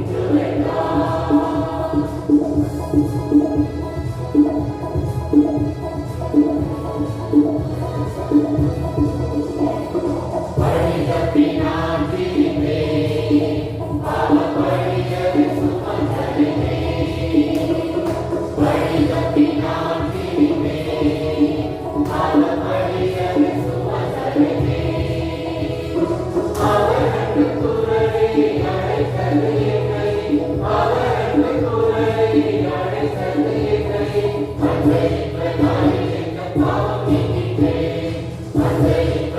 những thứ này Thank you.